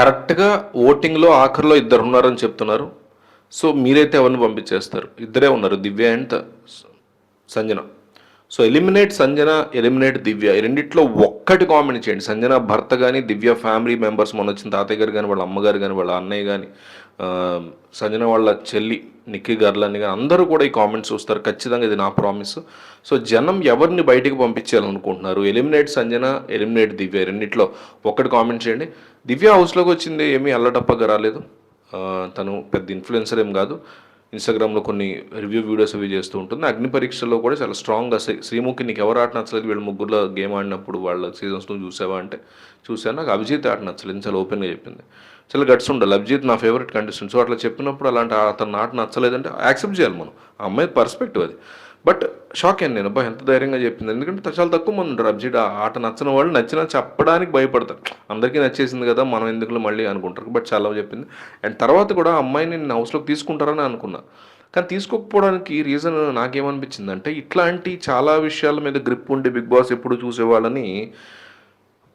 కరెక్ట్గా ఓటింగ్లో ఆఖరిలో ఇద్దరు ఉన్నారని చెప్తున్నారు. సో మీరైతే ఎవరిని పంపించేస్తారు? ఇద్దరే ఉన్నారు Divya and Sanjana. So eliminate Sanjana eliminate Divya. ఈ రెండిట్లో ఒక్కటి కామెంట్ చేయండి. సంజన భర్త కానీ దివ్య ఫ్యామిలీ మెంబర్స్ మొన్న వచ్చిన తాతయ్య గారు కానీ వాళ్ళ అమ్మగారు కానీ వాళ్ళ అన్నయ్య కానీ సంజన వాళ్ళ చెల్లి నిక్కీ గారులని కానీ అందరూ కూడా ఈ కామెంట్స్ చూస్తారు. ఖచ్చితంగా ఇది నా ప్రామిస్ సో జనం ఎవరిని బయటికి పంపించాలనుకుంటున్నారు? ఎలిమినేట్ సంజన ఎలిమినేట్ దివ్య రెండింటిలో రెండిట్లో ఒక్కటి కామెంట్ చేయండి. దివ్య హౌస్లోకి వచ్చింది ఏమీ అల్లటప్పగా రాలేదు. తను పెద్ద ఇన్ఫ్లుయెన్సర్ ఏం కాదు. ఇన్స్టాగ్రామ్లో కొన్ని రివ్యూ వీడియోస్ అవి చేస్తూ ఉంటుంది. అగ్ని పరీక్షల్లో కూడా చాలా స్ట్రాంగ్గా శ్రీముఖి నీకు ఎవరు ఆట నచ్చలేదు? వీళ్ళు ముగ్గురులో గేమ్ ఆడినప్పుడు వాళ్ళ సీజన్స్లో చూసావా అంటే చూసాను నాకు అభిజిత్ ఆట నచ్చలేదు. చాలా ఓపెన్గా చెప్పింది. చాలా గట్స్ ఉండాలి. అభిజిత్ నా ఫేవరెట్ కండిషన్ సో అట్లా చెప్పినప్పుడు అలాంటి అతను ఆట నచ్చలేదంటే యాక్సెప్ట్ చేయాలి మనం. ఆ అమ్మాయి పర్స్పెక్టివ్ అది. బట్ షాక్ అయ్యాను నేను. అబ్బా ఎంత ధైర్యంగా చెప్పింది. ఎందుకంటే చాలా తక్కువ మంది ఉంటారు. అబ్జిట్ ఆట నచ్చిన వాళ్ళు నచ్చినా చెప్పడానికి భయపడతారు. అందరికీ నచ్చేసింది కదా మనం ఎందుకులో మళ్ళీ అనుకుంటారు. బట్ చాలా చెప్పింది. అండ్ తర్వాత కూడా అమ్మాయిని నేను హౌస్లోకి తీసుకుంటారని అనుకున్నా. కానీ తీసుకోకపోవడానికి రీజన్ నాకేమనిపించింది అంటే ఇట్లాంటి చాలా విషయాల మీద గ్రిప్ ఉండి బిగ్ బాస్ ఎప్పుడు చూసేవాళ్ళని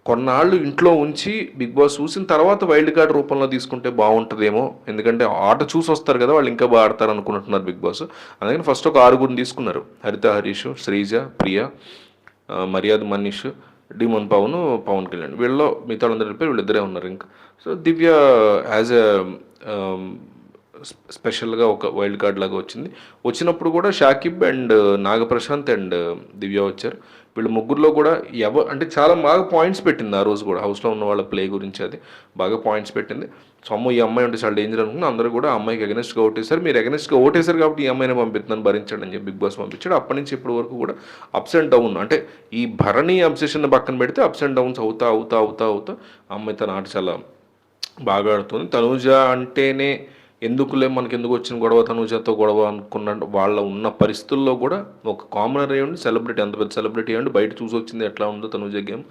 కొన్నాళ్ళు ఇంట్లో ఉంచి బిగ్ బాస్ చూసిన తర్వాత వైల్డ్ కార్డ్ రూపంలో తీసుకుంటే బాగుంటుందేమో. ఎందుకంటే ఆట చూసి వస్తారు కదా వాళ్ళు ఇంకా బాగా ఆడతారు అనుకుంటున్నారు బిగ్ బాస్. అందుకని ఫస్ట్ ఒక ఆరుగురిని తీసుకున్నారు. హరిత హరీష్ శ్రీజ ప్రియ మర్యాద మనీష్ డిమోన్ పవన్ పవన్ కళ్యాణ్. వీళ్ళలో మిగతా వాళ్ళందరి పేరు వీళ్ళిద్దరే ఉన్నారు ఇంకా. సో దివ్య యాజ్ ఎ స్పెషల్గా ఒక వైల్డ్ కార్డ్ లాగా వచ్చింది. వచ్చినప్పుడు కూడా షాకిబ్ అండ్ నాగప్రశాంత్ అండ్ దివ్య వచ్చారు. వీళ్ళు ముగ్గురులో కూడా ఎవ అంటే చాలా బాగా పాయింట్స్ పెట్టింది ఆ రోజు కూడా. హౌస్లో ఉన్న వాళ్ళ ప్లే గురించి అది బాగా పాయింట్స్ పెట్టింది. సో అమ్మ ఈ అమ్మాయి ఉంటే చాలా డేంజర్ అనుకుని అందరూ కూడా అమ్మాయికి అగెనిస్ట్గా ఓటేశారు. మీరు అగెనిస్ట్గా ఓటేశారు కాబట్టి ఈ అమ్మాయిని పంపిస్తున్నాను భరించండి అని చెప్పి బిగ్ బాస్ పంపించాడు. అప్పటి నుంచి ఇప్పటి వరకు కూడా అప్స్ అండ్ డౌన్ అంటే ఈ భరణి అబ్సెషన్ పక్కన పెడితే అప్స్ అండ్ డౌన్స్ అవుతా అవుతా అవుతా అవుతా ఆ అమ్మాయి తన ఆట చాలా బాగా ఆడుతుంది. తనూజ అంటేనే ఎందుకులే మనకి ఎందుకు వచ్చిన గొడవ తనూజతో గొడవ అనుకున్న వాళ్ళ ఉన్న పరిస్థితుల్లో కూడా ఒక కామనర్ అయ్యండి సెలబ్రిటీ అంత పెద్ద సెలబ్రిటీ అయ్యండి బయట చూసి వచ్చింది ఎట్లా ఉందో తనుజ గేమ్.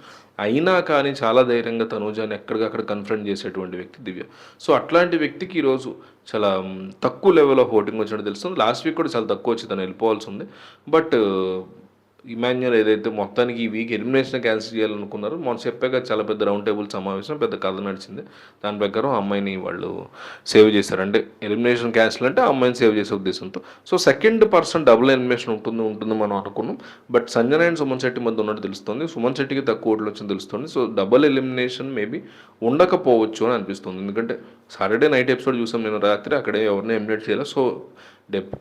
అయినా కానీ చాలా ధైర్యంగా తనుజాని ఎక్కడికక్కడ కన్ఫ్రంట్ చేసేటువంటి వ్యక్తి దివ్య. సో అట్లాంటి వ్యక్తికి ఈరోజు చాలా తక్కువ లెవెల్ ఆఫ్ ఓటింగ్ వచ్చినట్టు తెలుస్తుంది. లాస్ట్ వీక్ కూడా చాలా తక్కువ వచ్చి తను వెళ్ళిపోవాల్సి ఉంది. బట్ ఇమాన్యుల్ ఏదైతే మొత్తానికి ఈ వీక్ ఎలిమినేషన్ క్యాన్సిల్ చేయాలనుకున్నారో మొన్న చెప్పాక చాలా పెద్ద రౌండ్ టేబుల్ సమావేశం పెద్ద కథ నడిచింది. దాని ప్రకారం ఆ అమ్మాయిని వాళ్ళు సేవ్ చేశారు. అంటే ఎలిమినేషన్ క్యాన్సిల్ అంటే ఆ అమ్మాయిని సేవ్ చేసే ఉద్దేశంతో. So second person double elimination ఉంటుంది ఉంటుంది మనం అనుకున్నాం. బట్ సంజన అండ్ సుమన్ శెట్టి మధ్య ఉన్నట్టు తెలుస్తుంది. సుమన్ శెట్టికి తక్కువ ఓట్లు వచ్చింది తెలుస్తుంది. సో డబుల్ ఎలిమినేషన్ మేబీ ఉండకపోవచ్చు అని అనిపిస్తుంది. ఎందుకంటే సాటర్డే నైట్ ఎపిసోడ్ చూసాం నేను రాత్రి అక్కడే ఎవరిని ఎలిమినేట్ చేయాలి సో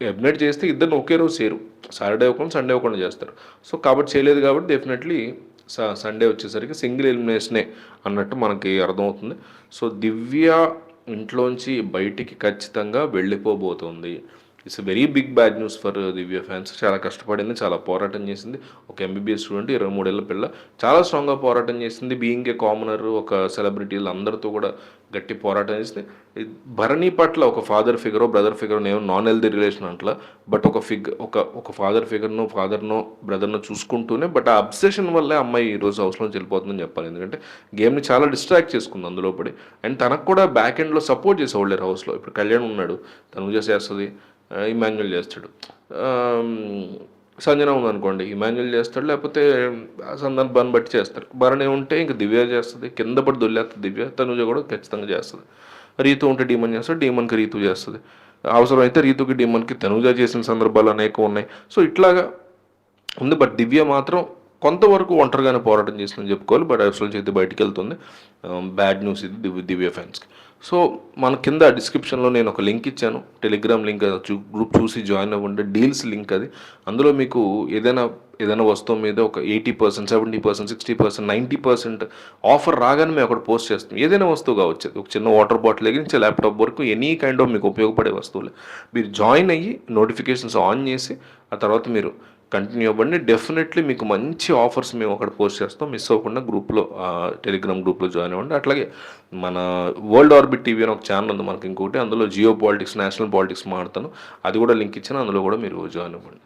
ఎలిమినేట్ చేస్తే ఇద్దరిని ఒకే రోజు చేయరు సాటర్డే ఒకళ్ళు సండే ఒకళ్ళు చేస్తారు. సో కాబట్టి చేయలేదు కాబట్టి డెఫినెట్లీ సండే వచ్చేసరికి సింగిల్ ఎలిమినేషనే అన్నట్టు మనకి అర్థమవుతుంది. సో దివ్య ఇంట్లోంచి బయటికి ఖచ్చితంగా వెళ్ళిపోబోతుంది. It's very big bad news for Divya fans చాలా కష్టపడింది చాలా పోరాటం చేసింది. ఒక ఎంబీబీఎస్ స్టూడెంట్ ఇరవై మూడేళ్ళ పిల్ల. చాలా స్ట్రాంగ్గా పోరాటం చేసింది. బీయింగ్ ఏ కామనర్ ఒక సెలబ్రిటీలు అందరితో కూడా గట్టి పోరాటం చేసింది. భరణి పట్ల ఒక ఫాదర్ ఫిగర్ బ్రదర్ ఫిగర్ నేను నాన్ హెల్దీ రిలేషన్ అట్లా. బట్ ఒక ఫిగ్ ఒక ఒక ఫాదర్ ఫిగర్నో ఫాదర్నో బ్రదర్ను చూసుకుంటూనే బట్ ఆ అబ్సెషన్ వల్లే అమ్మాయి ఈ రోజు హౌస్లో వెళ్ళిపోతుందని చెప్పాలి. ఎందుకంటే గేమ్ని చాలా డిస్ట్రాక్ట్ చేసుకుంది అందులో పడి. అండ్ తనకు కూడా బ్యాక్ ఎండ్లో సపోర్ట్ చేసేవాళ్ళు లేరు హౌస్లో ఇప్పుడు కళ్యాణ్ ఉన్నాడు. తను చేసేస్తుంది? ఇమాన్యుల్ చేస్తాడు. ఆమ్, సంజన ఉందనుకోండి ఇమాన్యుల్ చేస్తాడు లేకపోతే సందర్భాన్ని బట్టి చేస్తారు భరణి ఉంటే ఇంక దివ్య చేస్తుంది కింద పడి దొల్లేస్తుంది దివ్య తనుజ కూడా ఖచ్చితంగా చేస్తుంది. రీతు ఉంటే డీమన్ చేస్తాడు డీమన్కి రీతు చేస్తుంది. అవసరమైతే రీతుకి డీమన్కి తనుజ చేసిన సందర్భాలు అనేక ఉన్నాయి. సో ఇట్లాగా ఉంది. బట్ దివ్య మాత్రం కొంతవరకు ఒంటరిగానే పోరాటం చేసిందని చెప్పుకోవాలి. బట్ అసలు చేతి బయటికి వెళ్తుంది. బ్యాడ్ న్యూస్ ఇది దివ్య దివ్య ఫ్యాన్స్కి సో మన కింద డిస్క్రిప్షన్లో నేను ఒక లింక్ ఇచ్చాను. టెలిగ్రామ్ లింక్ చూ గ్రూప్ చూసి జాయిన్ అవ్వండి. డీల్స్ లింక్ అది. అందులో మీకు ఏదైనా ఏదైనా వస్తువు మీద ఒక eighty percent seventy percent sixty percent ninety percent offer రాగానే మేము అక్కడ పోస్ట్ చేస్తాం. ఏదైనా వస్తువు కావచ్చు. ఒక చిన్న వాటర్ బాటిల్ దగ్గర నుంచి ల్యాప్టాప్ వరకు ఎనీ కైండ్ ఆఫ్ మీకు ఉపయోగపడే వస్తువులు. మీరు జాయిన్ అయ్యి నోటిఫికేషన్స్ ఆన్ చేసి ఆ తర్వాత మీరు కంటిన్యూ అవ్వండి. డెఫినెట్లీ మీకు మంచి ఆఫర్స్ మేము అక్కడ పోస్ట్ చేస్తాం. మిస్ అవ్వకుండా గ్రూప్లో టెలిగ్రామ్ గ్రూప్లో జాయిన్ అవ్వండి. అట్లాగే మన వరల్డ్ ఆర్బిట్ టీవీ అని ఒక ఛానల్ ఉంది మనకి ఇంకోటి అందులో జియో పాలిటిక్స్ నేషనల్ పాలిటిక్స్ మాడతాను అది కూడా లింక్ ఇచ్చిన. అందులో కూడా మీరు జాయిన్ అవ్వండి.